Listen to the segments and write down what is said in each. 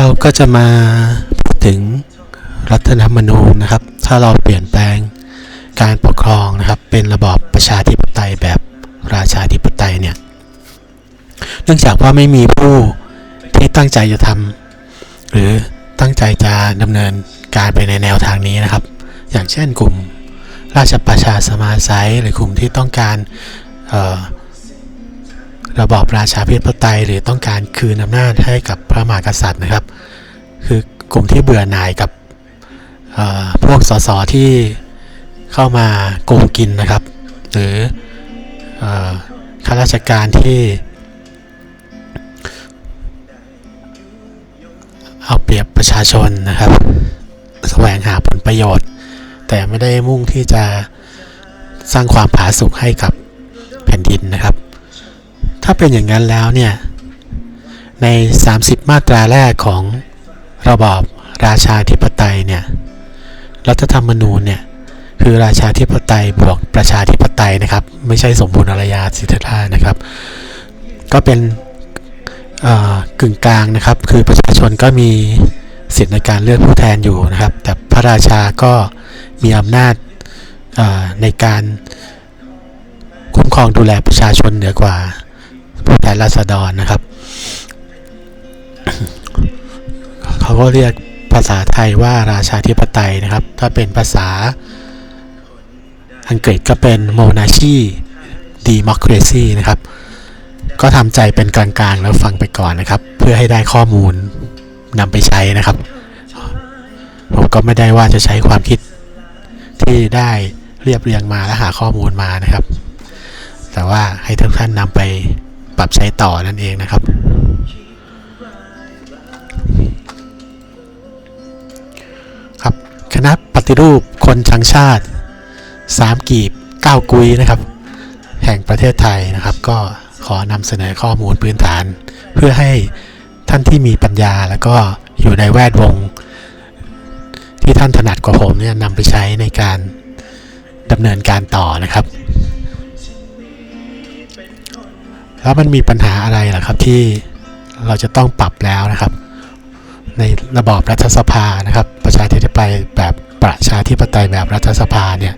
เราก็จะมาพูดถึงรัฐธรรมนูญนะครับ ถ้าเราเปลี่ยนแปลงการปกครองนะครับ เป็นระบอบประชาธิปไตยแบบราชาธิปไตยเนี่ย เนื่องจากว่าไม่มีผู้ที่ตั้งใจจะทำหรือตั้งใจจะดำเนินการไปในแนวทางนี้นะครับ อย่างเช่นกลุ่มราชประชาสมาไซหรือกลุ่มที่ต้องการเอ่อ ระบอบราชาธิปไตยหรือต้องการคืนอำนาจให้กับพระมหากษัตริย์นะครับ คือกลุ่มที่เบื่อหน่ายกับพวกสสที่เข้ามาโกงกินนะครับ หรือเอ่อข้าราชการที่เอาเปรียบประชาชนนะครับแสวงหาผลประโยชน์ แต่ไม่ได้มุ่งที่จะสร้างความผาสุกให้กับแผ่นดินนะครับ ถ้าเป็นอย่างนั้นแล้วเนี่ย ใน 30 มาตราแรกของระบอบราชาธิปไตยเนี่ย รัฐธรรมนูญเนี่ย คือราชาธิปไตยบวกประชาธิปไตยนะครับ ไม่ใช่สมบูรณาญาสิทธานะครับ ก็เป็นกึ่งกลางนะครับ คือประชาชนก็มีสิทธิในการเลือกผู้แทนอยู่นะครับ แต่พระราชาก็มีอำนาจในการคุ้มครองดูแลประชาชนเหนือกว่า แทนราษฎรนะครับ เขาก็เรียกภาษาไทยว่าราชาธิปไตยนะครับ ถ้าเป็นภาษาอังกฤษก็เป็น monarchy democracy นะครับ ก็ทำใจเป็นกลางๆ แล้วฟังไปก่อนนะครับ เพื่อให้ได้ข้อมูลนำไปใช้นะครับ ผมก็ไม่ได้ว่าจะใช้ความคิดที่ได้เรียบเรียงมาและหาข้อมูลมานะครับ แต่ว่าให้ทุกท่านนำไป ปรับใช้ต่อนั่นเองนะครับ ครับคณะปฏิรูปคนชังชาติ3กีบ9กุยนะครับ แห่งประเทศไทยนะครับ ก็ขอนำเสนอข้อมูลพื้นฐาน เพื่อให้ท่านที่มีปัญญาแล้วก็อยู่ในแวดวง ที่ท่านถนัดกว่าผมเนี่ยนำไปใช้ในการดำเนินการต่อนะครับ แล้วมันมีปัญหาอะไรล่ะครับที่เราจะต้องปรับแล้วนะครับ ในระบอบรัฐสภานะครับ ประชาธิปไตยแบบประชาธิปไตยแบบรัฐสภาเนี่ย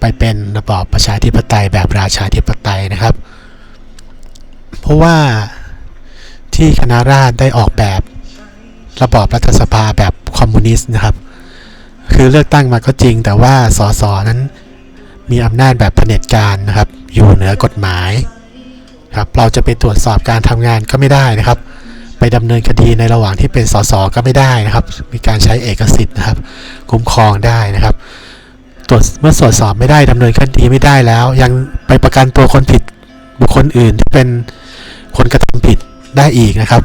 ไปเป็นระบอบประชาธิปไตยแบบราชาธิปไตยนะครับ เพราะว่าที่คณะราษฎรได้ออกแบบระบอบรัฐสภาแบบคอมมิวนิสต์นะครับ คือเลือกตั้งมาก็จริง แต่ว่าสสนั้นมีอำนาจแบบเผด็จการนะครับ อยู่เหนือกฎหมาย ครับเราจะไปตรวจสอบการทำงานก็ไม่ได้นะครับ ไปดำเนินคดีในระหว่างที่เป็นสสก็ไม่ได้นะครับ มีการใช้เอกสิทธิ์นะครับ คุ้มครองได้นะครับ ตรวจเมื่อตรวจสอบไม่ได้ดำเนินคดีไม่ได้แล้ว ยังไปประกันตัวคนผิดบุคคลอื่นที่เป็นคนกระทำผิดได้อีกนะครับ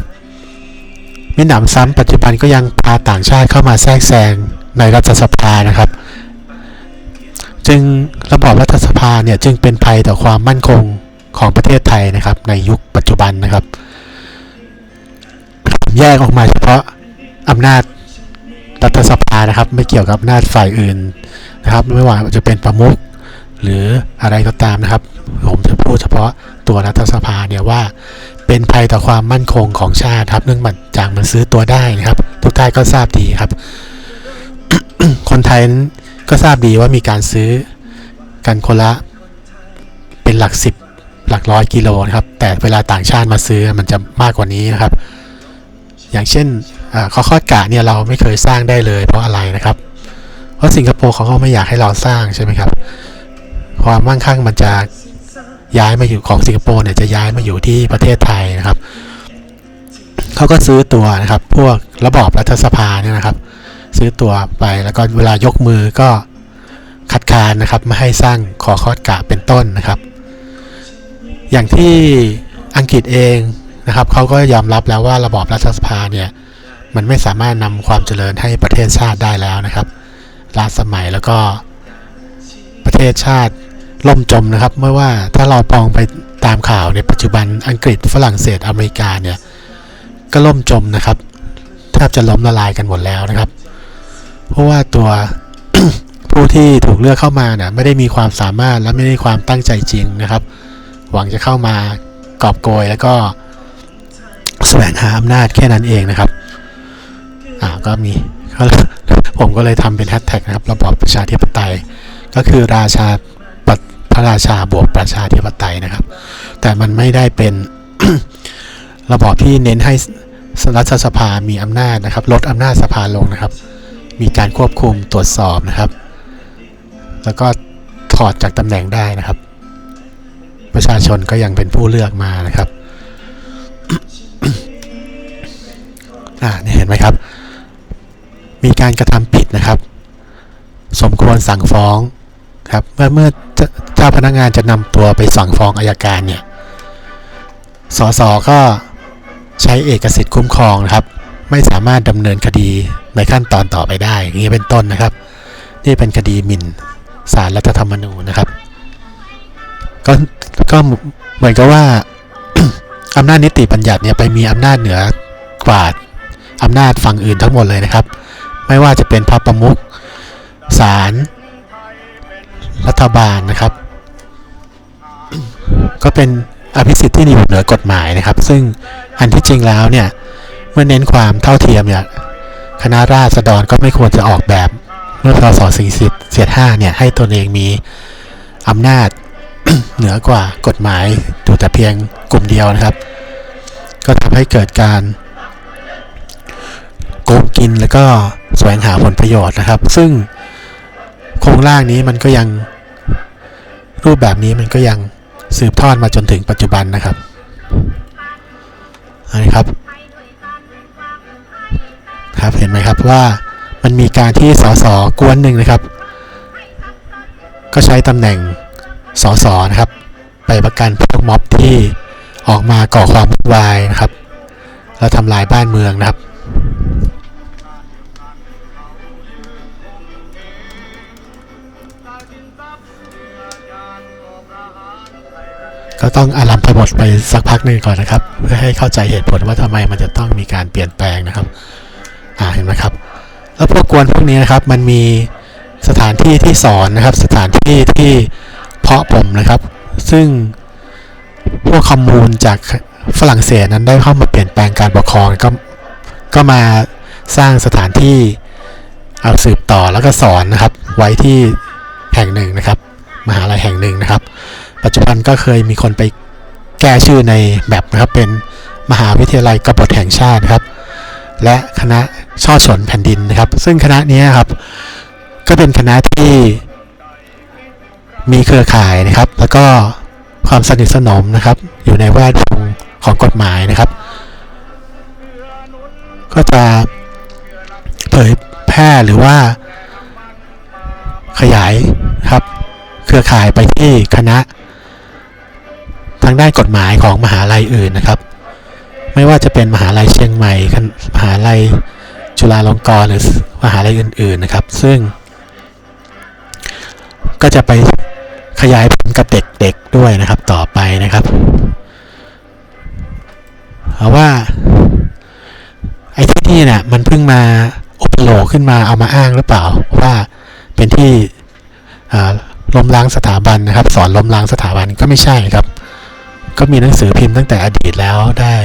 มิหนำซ้ำปัจจุบันก็ยังพาต่างชาติเข้ามาแทรกแซงในรัฐสภานะครับ จึงระบอบรัฐสภาเนี่ยจึงเป็นภัยต่อความมั่นคง ของประเทศไทยนะครับ ในยุคปัจจุบันนะครับ แยกออกมาเฉพาะอำนาจรัฐสภานะครับ ไม่เกี่ยวกับอำนาจฝ่ายอื่นนะครับ ไม่ว่าจะเป็นประมุขหรืออะไรก็ตามนะครับ ผมจะพูดเฉพาะตัวรัฐสภาเนี่ยว่าเป็นภัยต่อความมั่นคงของชาติครับ เนื่องจากมันซื้อตัวได้นะครับ ทุกท่านก็ทราบดีครับ คนไทยก็ทราบดีว่ามีการซื้อกันคนละเป็นหลักสิบ หลักร้อยกิโลนะครับ แต่เวลาต่างชาติมาซื้อมันจะมากกว่านี้นะครับ อย่างเช่นข้อคอดกะเนี่ยเราไม่เคยสร้างได้เลยเพราะอะไรนะครับ เพราะสิงคโปร์เขาก็ไม่อยากให้เราสร้างใช่ไหมครับ ความมั่งคั่งมันจะย้ายมาอยู่ของสิงคโปร์เนี่ยจะย้ายมาอยู่ที่ประเทศไทยนะครับ เขาก็ซื้อตัวนะครับ พวกระบอบรัฐสภาเนี่ยนะครับ ซื้อตัวไปแล้วก็เวลายกมือก็คัดค้านนะครับไม่ให้สร้างขอคอดกะเป็นต้นนะครับ อย่างที่อังกฤษเองนะครับเขาก็ยอมรับแล้วว่าระบอบรัฐสภาเนี่ยมันไม่สามารถนำความเจริญให้ประเทศชาติได้แล้วนะครับล้าสมัยแล้วก็ประเทศชาติล่มจมนะครับไม่ว่าถ้าเราปองไปตามข่าวในปัจจุบันอังกฤษฝรั่งเศสอเมริกาเนี่ยก็ล่มจมนะครับแทบจะล้มละลายกันหมดแล้วนะครับ เพราะว่าตัวผู้ที่ถูกเลือกเข้ามาเนี่ยไม่ได้มีความสามารถและไม่ได้ความตั้งใจจริงนะครับ หวังจะเข้ามากอบโกยแล้วก็แสวงหาอำนาจแค่นั้นเองนะครับ อ่าก็มีก็ผมก็เลยทำเป็นแฮชแท็กนะครับ ระบอบประชาธิปไตย ก็คือราชาปพระราชาบวกประชาธิปไตยนะครับ แต่มันไม่ได้เป็นระบอบที่เน้นให้รัฐสภามีอำนาจนะครับ ลดอำนาจสภาลงนะครับ มีการควบคุมตรวจสอบนะครับ แล้วก็ถอดจากตำแหน่งได้นะครับ ประชาชนก็ยังเป็นผู้เลือกมานะครับอ่านี่เห็นไหมครับ มีการกระทำผิดนะครับ สมควรสั่งฟ้องครับเมื่อเมื่อเจ้าพนักงานจะนำตัวไปสั่งฟ้องอายการเนี่ยสสก็ใช้เอกสิทธิ์คุ้มครองนะครับ ไม่สามารถดำเนินคดีในขั้นตอนต่อไปได้อย่างนี้เป็นต้นนะครับ นี่เป็นคดีหมิ่นศาลรัฐธรรมนูญนะครับ ก็ก็เหมือนกับว่าอำนาจนิติบัญญัติเนี่ยไปมีอำนาจเหนือกว่าอำนาจฝั่งอื่นทั้งหมดเลยนะครับ ไม่ว่าจะเป็นพระประมุขศาลรัฐบาลนะครับ ก็เป็นอภิสิทธิ์ที่อยู่เหนือกฎหมายนะครับ ซึ่งอันที่จริงแล้วเนี่ยเมื่อเน้นความเท่าเทียมเนี่ยคณะราษฎรก็ไม่ควรจะออกแบบเมื่อพศ40เสียด5เนี่ยให้ตนเองมีอำนาจ เหนือกว่ากฎหมายอยู่แต่เพียงกลุ่มเดียวนะครับ ก็ทำให้เกิดการโกงกินแล้วก็แสวงหาผลประโยชน์นะครับ ซึ่งโครงร่างนี้มันก็ยังรูปแบบนี้มันก็ยังสืบทอดมาจนถึงปัจจุบันนะครับนนี้ครับ ครับเห็นไหมครับว่ามันมีการที่สสกวนหนึ่งนะครับ ก็ใช้ตำแหน่ง สสนะครับ ไปประกันพวกม็อบที่ออกมาก่อความวุ่นวายนะครับ แล้วทำลายบ้านเมืองนะครับ ก็ต้องอารัมพบทไปสักพักหนึ่งก่อนนะครับ เพื่อให้เข้าใจเหตุผลว่าทำไมมันจะต้องมีการเปลี่ยนแปลงนะครับ อ่าเห็นไหมครับแล้วพวกกวนพวกนี้นะครับมันมีสถานที่ที่สอนนะครับ สถานที่ที่ เพาะผมนะครับ ซึ่งพวกคอมมูนจากฝรั่งเศสนั้นได้เข้ามาเปลี่ยนแปลงการปกครองก็ก็มาสร้างสถานที่เอาสืบต่อแล้วก็สอนนะครับ ไว้ที่แห่งหนึ่งนะครับ มหาลัยแห่งหนึ่งนะครับ ปัจจุบันก็เคยมีคนไปแก้ชื่อในแบบนะครับเป็นมหาวิทยาลัยกบฏแห่งชาติครับ และคณะช่อฉนแผ่นดินนะครับ ซึ่งคณะนี้ครับ ก็เป็นคณะที่ มีเครือข่ายนะครับ แล้วก็ความสนิทสนมนะครับ อยู่ในแวดวงของกฎหมายนะครับ ก็จะเผยแพร่หรือว่าขยายครับ เครือข่ายไปที่คณะ ทางด้านกฎหมายของมหาลัยอื่นนะครับ ไม่ว่าจะเป็นมหาลัยเชียงใหม่มหาลัยจุฬาลงกรณ์หรือมหาลัยอื่น ๆนะครับ ซึ่ง ก็จะไป ขยายผลกับเด็กๆด้วยนะครับต่อไปนะครับเพราะว่าไอ้ที่นี่เนี่ยมันเพิ่งมาอุปโลกขึ้นมาเอามาอ้างหรือเปล่า ว่าเป็นที่อ่าล้มล้างสถาบันนะครับ สอนล้มล้างสถาบันก็ไม่ใช่ครับ ก็มีหนังสือพิมพ์ตั้งแต่อดีตแล้วได้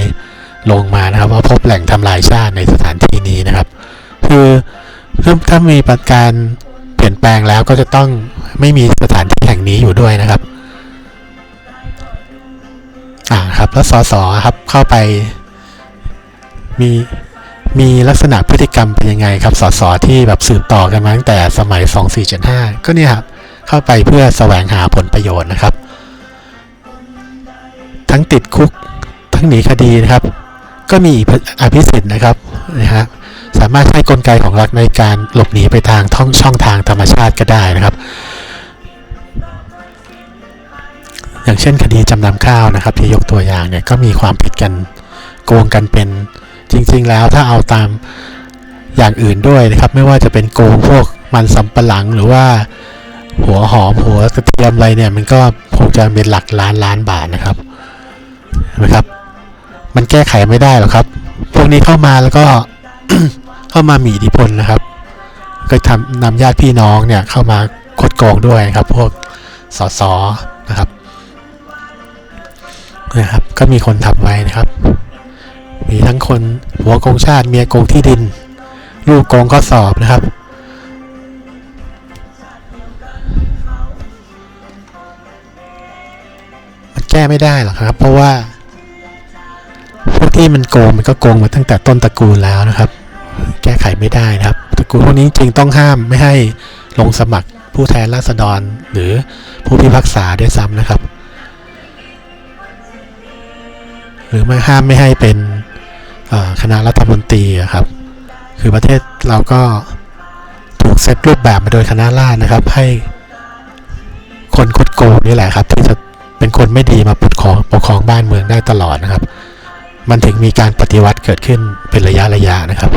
ลงมานะครับ ว่าพบแหล่งทำลายชาติในสถานที่นี้นะครับ คือถ้ามีประการเปลี่ยนแปลงแล้วก็จะต้องไม่มีสถานที่ นี้อยู่ด้วยนะครับ อ่าครับแล้วสสครับเข้าไป มีมีลักษณะพฤติกรรมเป็นยังไงครับสสที่แบบสืบต่อกันมาตั้งแต่สมัย 2475 ก็เนี่ยครับเข้าไปเพื่อแสวงหาผลประโยชน์นะครับ ทั้งติดคุกทั้งหนีคดีนะครับ ก็มีอภิสิทธิ์นะครับนะฮะสามารถใช้กลไกของรัฐในการหลบหนีไปทางท่องช่องทางธรรมชาติก็ได้นะครับ อย่างเช่นคดีจำนำข้าวนะครับ ที่ยกตัวอย่างเนี่ยก็มีความผิดกันโกงกันเป็นจริง ๆ แล้วถ้าเอาตามอย่างอื่นด้วยนะครับ ไม่ว่าจะเป็นโกงพวกมันสำปะหลังหรือว่าหัวหอมหัวกระเทียมอะไรเนี่ยมันก็คงจะเป็นหลักล้านล้านบาทนะครับเห็นไหมครับ มันแก้ไขไม่ได้หรอกครับ พวกนี้เข้ามาแล้วก็เข้ามามีอิทธิพลนะครับ ก็ทำนำญาติพี่น้องเนี่ยเข้ามาคดโกงด้วยครับ พวกสส นะครับ ก็มีคนทำไว้นะครับ มีทั้งคนหัวโกงชาติเมียโกงที่ดิน ลูกโกงข้อสอบนะครับ มันแก้ไม่ได้หรอกครับ เพราะว่าพวกที่มันโกงมันก็โกงมาตั้งแต่ต้นตระกูลแล้วนะครับ แก้ไขไม่ได้นะครับตระกูลพวกนี้จริงต้องห้ามไม่ให้ลงสมัครผู้แทนราษฎรหรือผู้พิพากษาด้วยซ้ำนะครับ หรือไม่ห้ามไม่ให้เป็นคณะรัฐมนตรีครับ คือประเทศเราก็ถูกเซตรูปแบบมาโดยคณะราษฎรนะครับ ให้คนคดโกงนี่แหละครับ ที่จะเป็นคนไม่ดีมาปกครองปกครองบ้านเมืองได้ตลอดนะครับ มันถึงมีการปฏิวัติเกิดขึ้นเป็นระยะระยะนะครับ